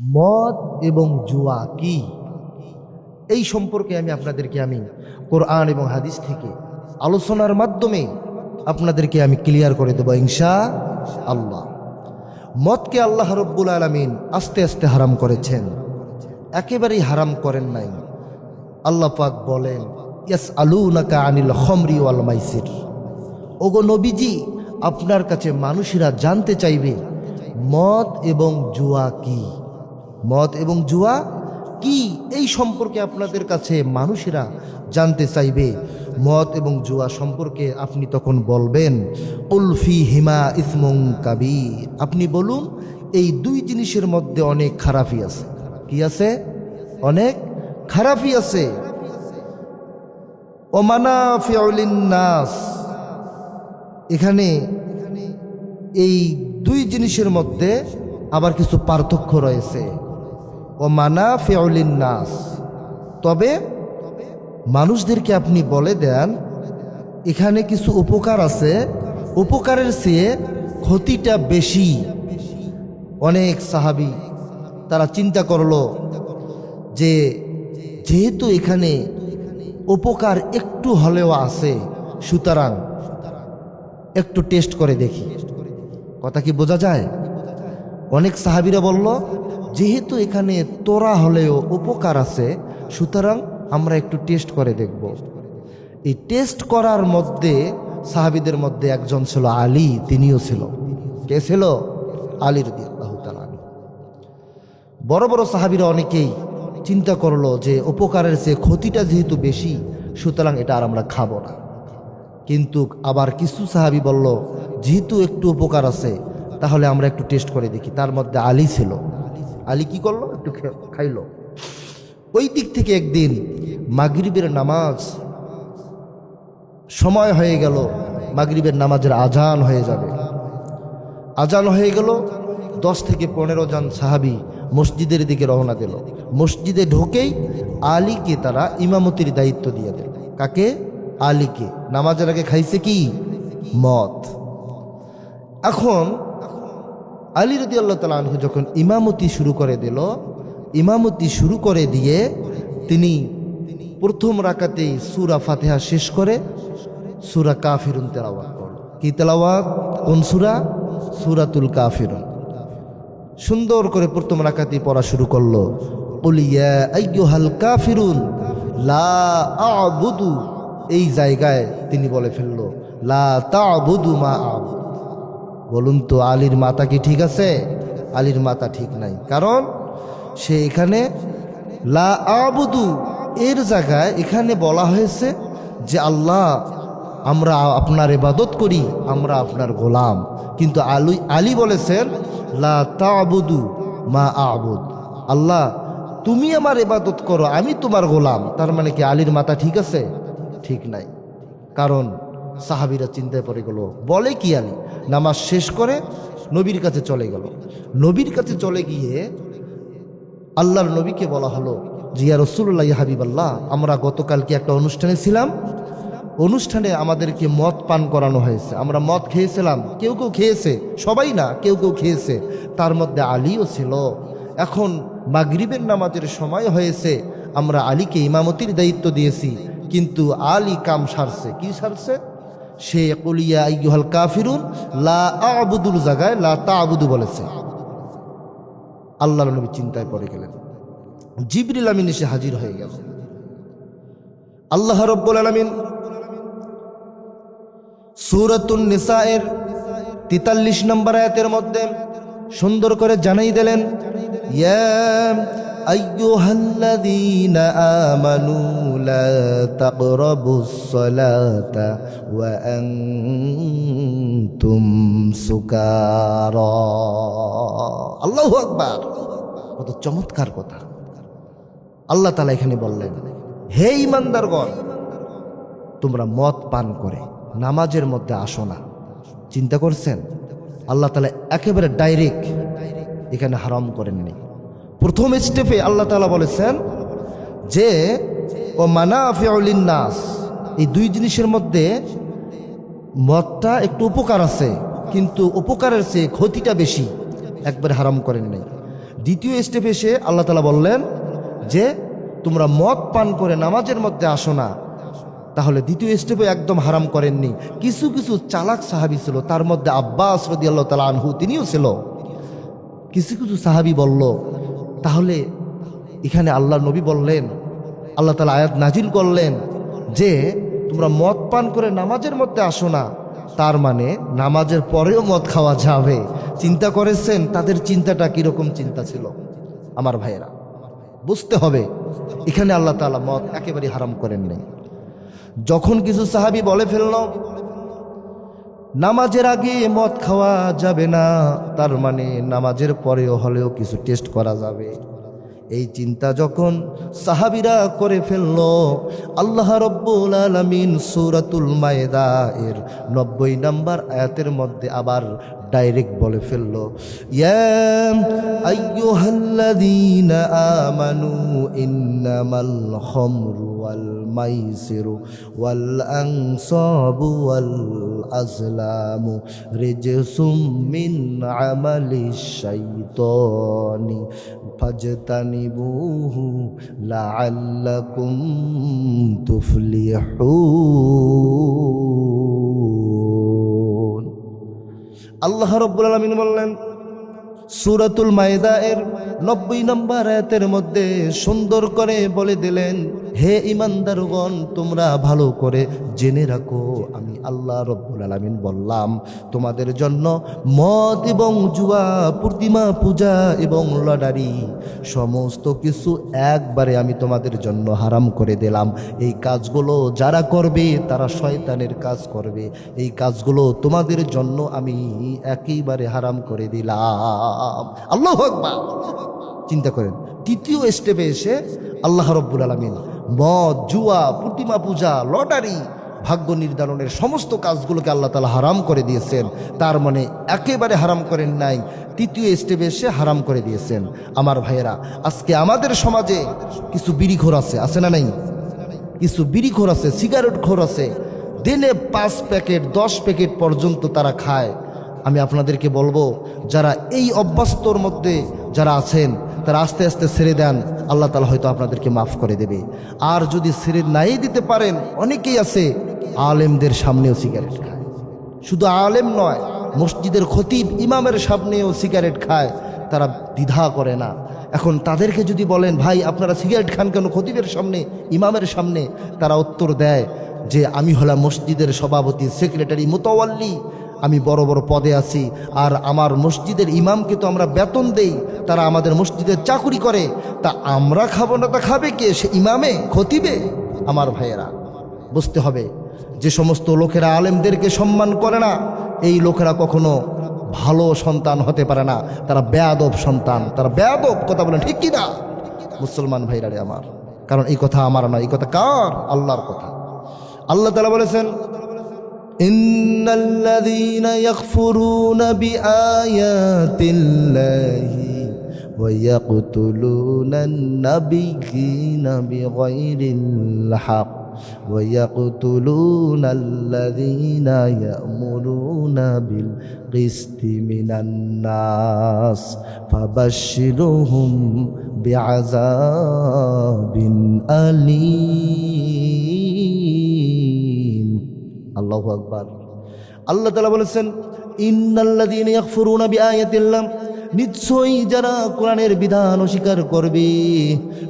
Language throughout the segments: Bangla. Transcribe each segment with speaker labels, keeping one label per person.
Speaker 1: মদ এবং জুয়া কি? এই সম্পর্কে আমি আপনাদেরকে আমি কোরআন এবং হাদিস থেকে আলোচনার মাধ্যমে আপনাদেরকে আমি ক্লিয়ার করে দেবো ইনশা আল্লাহ মদকে আল্লাহ রব্বুল আলমিন আস্তে আস্তে হারাম করেছেন। একেবারেই হারাম করেন নাই। আল্লাহ পাক বলেন ইয়াস আলু নাকা আনিল খমরি ওয়াল মাইসির। ওগো নবীজি, আপনার কাছে মানুষেরা জানতে চাইবে মদ এবং জুয়া কি? মদ এবং জুয়া? কি এই সম্পর্কে আপনাদের কাছে মানুষেরা জানতে চাইবে? মদ এবং জুয়া সম্পর্কে আপনি তখন বলবেন উলফি হিমা ইসমং কাবির। আপনি বলুন, এই দুই জিনিসের মধ্যে অনেক খারাপই আছে। কি আছে? অনেক খারাপই আছে। নাস। এখানে এই দুই জিনিসের মধ্যে আবার কিছু পার্থক্য রয়েছে। ও মানা নাস। তবে মানুষদেরকে আপনি বলে দেন, এখানে কিছু উপকার আছে। উপকারের চেয়ে ক্ষতিটা বেশি। অনেক সাহাবি তারা চিন্তা করল যে যেহেতু এখানে উপকার একটু হলেও আছে, সুতরাং একটু টেস্ট করে দেখি। কথা কি বোঝা যায়? অনেক সাহাবিরা বলল যেহেতু এখানে তোরা হলেও উপকার আছে, সুতরাং আমরা একটু টেস্ট করে দেখব। এই টেস্ট করার মধ্যে সাহাবিদের মধ্যে একজন ছিল আলী, তিনিও ছিল। কে ছিল? আলীর আল্লাহ বড় বড় সাহাবিরা অনেকেই চিন্তা করল যে উপকারের চেয়ে ক্ষতিটা যেহেতু বেশি, সুতরাং এটা আর আমরা খাব না। কিন্তু আবার কিছু সাহাবি বলল, যেহেতু একটু উপকার আছে, তাহলে আমরা একটু টেস্ট করে দেখি। তার মধ্যে আলী ছিল। আলী কি করল? একটু খাইলো। ওই দিক থেকে একদিন মাগরিবের নামাজ সময় হয়ে গেল, মাগরিবের নামাজের আজান হয়ে যাবে। আজান হয়ে গেল, দশ থেকে পনেরো জন সাহাবি মসজিদের দিকে রওনা দিল। মসজিদে ঢোকেই আলীকে তারা ইমামতির দায়িত্ব দিয়ে দেয়। কাকে? আলীকে। নামাজের আগে খাইছে কি? মদ। এখন আলী রদি আল্লাহ তালা আনহু যখন ইমামতি শুরু করে দিল, ইমামতি শুরু করে দিয়ে তিনি প্রথম রাকাতেই সুরা ফাতেহা শেষ করে সুরা কাফিরুন তেলাওয়াত করল। কি তেলাওয়াত? কোন সুরা? সুরাতুল কাফিরুন। সুন্দর করে প্রথম রাকাতি পড়া শুরু করল। উলিয়া আইয়ুহাল কাফিরুন, লা আবুদু। এই জায়গায় তিনি বলে ফেলল, লা তা তাবুদু মা আবুদ। বলুন তো আলীর মাতা কি ঠিক আছে? আলীর মাতা ঠিক নাই। কারণ সে এখানে লা আবুদু, এর জায়গায় এখানে বলা হয়েছে যে আল্লাহ, আমরা আপনার এবাদত করি, আমরা আপনার গোলাম। কিন্তু আলু, আলী বলেছেন, লা তাবুদু মা আবুদ। আল্লাহ, তুমি আমার এবাদত করো, আমি তোমার গোলাম। তার মানে কি আলীর মাতা ঠিক আছে? ঠিক নাই। কারণ সাহাবিরা চিন্তায় পড়ে গেল। বলে কি আলী? নামাজ শেষ করে নবীর কাছে চলে গেল। নবীর কাছে চলে গিয়ে আল্লাহর নবীকে বলা হলো জিয়া রসুল্লাহ হাবিব আল্লাহ আমরা গতকালকে একটা অনুষ্ঠানে ছিলাম। অনুষ্ঠানে আমাদেরকে মদ পান করানো হয়েছে। আমরা মদ খেয়েছিলাম। কেউ কেউ খেয়েছে। সবাই না, কেউ কেউ খেয়েছে। তার মধ্যে আলীও ছিল। এখন মাগরিবের নামাজের সময় হয়েছে। আমরা আলীকে ইমামতির দায়িত্ব দিয়েছি। কিন্তু আলী কাম সারছে। কি সারছে? সে কলিয়া ইয়ুহাল কাফিরুন, লা আবুদুর জাগায়, লা তা আবুদু বলেছে। আল্লাহ নবী চিন্তায় পড়ে গেলেন। জিবরিল আমিন এসে হাজির হয়ে গেল। আল্লাহ রব্বুল আলমিন সুরতুন নিসায়ের তেতাল্লিশ নম্বর আয়াতের মধ্যে সুন্দর করে জানাই দিলেন আল্লাহু চমৎকার কথা। আল্লাহ তালা এখানে বললেন, হে ইমানদারগণ তোমরা মদ পান করে, নামাজের মধ্যে আসো না। চিন্তা করছেন? আল্লাহ তালা একেবারে ডাইরেক্ট এখানে হারাম করেননি। প্রথম স্টেপে আল্লাহ তালা বলেছেন যে, ও মানা ফিউলিন নাস এই দুই জিনিসের মধ্যে মদটা একটু উপকার আছে, কিন্তু উপকারের চেয়ে ক্ষতিটা বেশি। একবার হারাম করেন নাই দ্বিতীয় স্টেপে এসে আল্লাহ তালা বললেন যে, তোমরা মদ পান করে নামাজের মধ্যে আসো না। তাহলে দ্বিতীয় স্টেপে একদম হারাম করেননি। কিছু কিছু চালাক সাহাবি ছিল, তার মধ্যে আব্বাস রদি আল্লাহ তালা আনহু, তিনিও ছিল। কিছু কিছু সাহাবি বলল, তাহলে এখানে আল্লাহ নবী বললেন, আল্লাহ তালা আয়াত নাজিল করলেন যে, তোমরা মদ পান করে নামাজের মধ্যে আসো না। তার মানে নামাজের পরেও মদ খাওয়া যাবে। চিন্তা করেছেন? তাদের চিন্তাটা কীরকম চিন্তা ছিল? আমার ভাইয়েরা, বুঝতে হবে। এখানে আল্লাহ তালা মদ একেবারে হারাম করেন নাই যখন কিছু সাহাবি বলে ফেলল নামাজের আগে মদ খাওয়া যাবে না, তার মানে নামাজের পরেও হলেও কিছু টেস্ট করা যাবে। এই চিন্তা যখন সাহাবিরা করে ফেলল, আল্লাহ রব্বুল আলমিন সুরাতুল মায়েদা এর নব্বই নাম্বার আয়াতের মধ্যে আবার ডাইরেক্ট বলে ফেলল আমানু ইন্নামাল খামরু ওয়াল মাইসিরু ওয়াল আনসাবু ওয়াল আজলামু রিজসুম মিন আমালিশ শাইতানি ফাজতানিবুহু লাআল্লাকুম তুফলিহুন। আল্লাহ রব্বুল আলমিন বললেন, সুরাতুল মায়দা এর নব্বই নম্বর আয়াতের মধ্যে সুন্দর করে বলে দিলেন হে ইমানদারগণ, তোমরা ভালো করে জেনে রাখো। আমি আল্লাহ রব্বুল আলামিন বললাম, তোমাদের জন্য মদ এবং জুয়া, প্রতিমা পূজা এবং লটারি সমস্ত কিছু একবারে আমি তোমাদের জন্য হারাম করে দিলাম। এই কাজগুলো যারা করবে, তারা শয়তানের কাজ করবে। এই কাজগুলো তোমাদের জন্য আমি একেবারে হারাম করে দিলাম। আল্লাহ আকবার। চিন্তা করেন। তৃতীয় স্টেপে এসে আল্লাহ রব্বুল আলমিন মদ, জুয়া, প্রতিমা পূজা, লটারি, ভাগ্য নির্ধারণের সমস্ত কাজগুলোকে আল্লাহ তালা হারাম করে দিয়েছেন। তার মানে একেবারে হারাম করেন নাই। তৃতীয় স্টেপে এসে হারাম করে দিয়েছেন। আমার ভাইয়েরা, আজকে আমাদের সমাজে কিছু বিড়িখোর আছে আছে না নাই? কিছু বিড়িখোর আছে, সিগারেট খোর আছে। দিনে পাঁচ প্যাকেট, দশ প্যাকেট পর্যন্ত তারা খায়। আমি আপনাদেরকে বলব, যারা এই অভ্যস্তর মধ্যে যারা আছেন তারা আস্তে আস্তে ছেড়ে দেন, আল্লাহ তালা হয়তো আপনাদেরকে মাফ করে দেবে। আর যদি ছেড়ে নাই দিতে পারেন, অনেকেই আছে, আলেমদের সামনেও সিগারেট খায়। শুধু আলেম নয়, মসজিদের খতিব ইমামের সামনেও সিগারেট খায়, তারা দ্বিধা করে না। এখন তাদেরকে যদি বলেন, ভাই, আপনারা সিগারেট খান কেন খতিবের সামনে, ইমামের সামনে? তারা উত্তর দেয় যে, আমি হলাম মসজিদের সভাপতি, সেক্রেটারি, মোতাওয়াল্লি আমি বড় বড় পদে আছি। আর আমার মসজিদের ইমামকে তো আমরা বেতন দেই। তারা আমাদের মসজিদের চাকুরি করে। তা আমরা খাব না, তা খাবে কে? সে ইমামে? খতিবে? আমার ভাইয়েরা, বুঝতে হবে, যে সমস্ত লোকেরা আলেমদেরকে সম্মান করে না, এই লোকেরা কখনো ভালো সন্তান হতে পারে না। তারা বেয়াদব সন্তান। তারা বেয়াদব, কথা বলেন ঠিক কিনা? মুসলমান ভাইরা রে আমার। কারণ এই কথা আমার নয়, এই কথা কার? আল্লাহর কথা। আল্লাহ তালা বলেছেন إن الذين يكفرون بآيات الله ويقتلون النبيين بغير الحق ويقتلون الذين يأمرون بالقسط من الناس فبشرهم بعذاب أليم আল্লাহু আকবার। আল্লাহ তালা বলেছেন ইন্নাল্লাদিন ইয়াকফুরুনা নিশ্চয়ই যারা কোরআনের বিধান অস্বীকার করবে,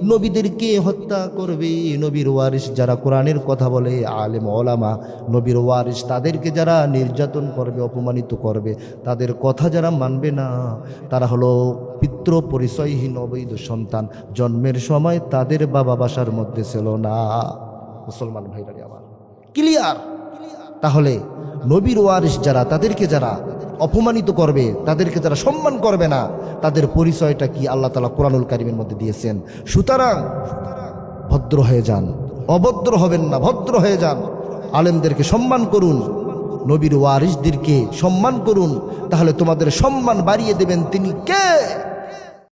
Speaker 1: নবীদেরকে হত্যা করবে, নবীর ওয়ারিস যারা কোরআনের কথা বলে, আলেম, ওলামা, নবীর ওয়ারিস তাদেরকে যারা নির্যাতন করবে, অপমানিত করবে, তাদের কথা যারা মানবে না, তারা হলো পিতৃ পরিচয়হীন অবৈধ সন্তান, জন্মের সময় তাদের বাবা বাসার মধ্যে ছিল না। মুসলমান ভাইরা আমার, ক্লিয়ার? তাহলে নবীর ওয়ারিস যারা, তাদেরকে যারা অপমানিত করবে, তাদেরকে যারা সম্মান করবে না, তাদের পরিচয়টা কি আল্লাহ তালা কোরআনুল কারিমের মধ্যে দিয়েছেন? সুতরাং ভদ্র হয়ে যান, অভদ্র হবেন না, ভদ্র হয়ে যান। আলেমদেরকে সম্মান করুন, নবীর ওয়ারিসদেরকে সম্মান করুন, তাহলে তোমাদের সম্মান বাড়িয়ে দেবেন তিনি কে?